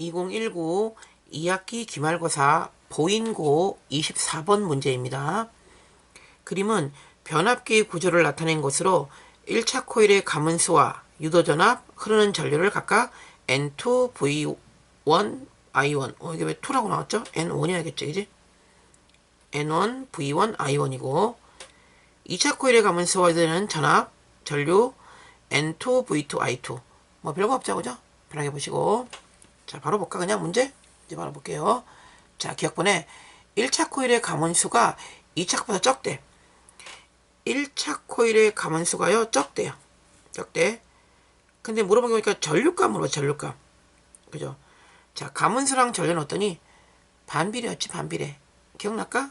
2019 2학기 기말고사 보인고 24번 문제입니다. 그림은 변압기 구조를 나타낸 것으로 1차 코일의 가문수와 유도전압, 흐르는 전류를 각각 N2, V1, I1 어, 이게 왜 2라고 나왔죠? N1이야겠죠, 그지? N1, V1, I1이고 2차 코일의 가문수와 유도는 전압, 전류 N2, V2, I2 뭐 별거 없죠, 그죠? 편하게 보시고 자, 바로 볼까? 그냥 문제? 이제 바로 볼게요. 자, 기억번에 1차 코일의 가문수가 2차 보다 적대. 1차 코일의 가문수가요, 적대요. 적대. 근데 물어본 거 보니까 물어봐, 전류값. 그죠? 자, 가문수랑 전류는 어떠니? 반비례였지, 반비례. 기억날까?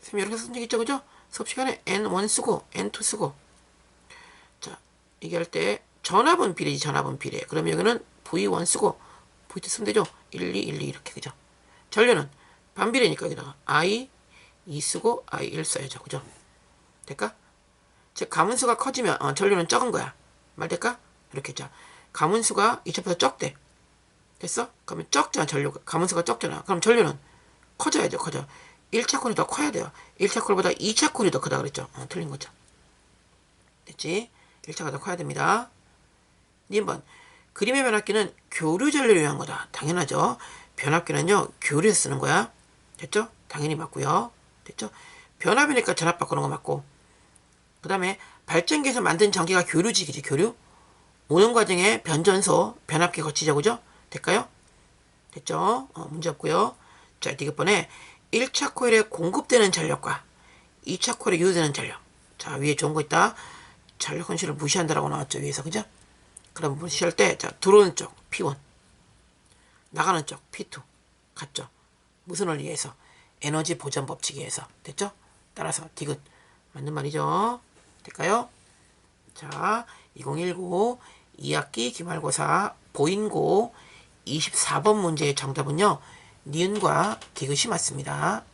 선생님 이렇게 쓴 적 있죠, 그죠? 수업 시간에 N1 쓰고, N2 쓰고. 자, 이게 할때 전압은 비례지, 전압은 비례. 그러면 여기는 V1 쓰고, V2 쓰면 되죠? 1, 2, 1, 2 이렇게, 그죠? 전류는 반비례니까 여기다가 I 2 쓰고 I 1 써야죠. 그죠? 될까? 즉 가문수가 커지면 어, 전류는 적은 거야. 말 될까? 이렇게 자 가문수가 2차보다 적대. 됐어? 그러면 적잖아 전류가. 가문수가 적잖아. 그럼 전류는 커져야 돼. 커져. 1차 콜이 더 커야 돼요. 1차 콜보다 2차 콜이 더 크다 그랬죠. 어, 틀린 거죠. 됐지? 1차가 더 커야 됩니다. 2번 그림의 변압기는 교류 전류를 위한 거다. 당연하죠. 변압기는요 교류에서 쓰는 거야. 됐죠? 당연히 맞고요. 됐죠? 변압이니까 전압 바꾸는 거 맞고 그 다음에 발전기에서 만든 전기가 교류직이지 교류 오는 과정에 변전소 변압기 거치죠 그죠? 될까요? 됐죠? 어, 문제 없고요. 자 디귿번에 1차 코일에 공급되는 전력과 2차 코일에 유도되는 전력 자 위에 좋은 거 있다. 전력 현실을 무시한다라고 나왔죠 위에서 그죠? 그럼 무시할 때자 들어오는 쪽 P1 나가는 쪽 P2 같죠? 무슨 원리에서 에너지 보전 법칙에 의해서 됐죠? 따라서 디귿 맞는 말이죠. 될까요? 자, 2019 2학기 기말고사 보인고 24번 문제의 정답은요. 니은과 디귿이 맞습니다.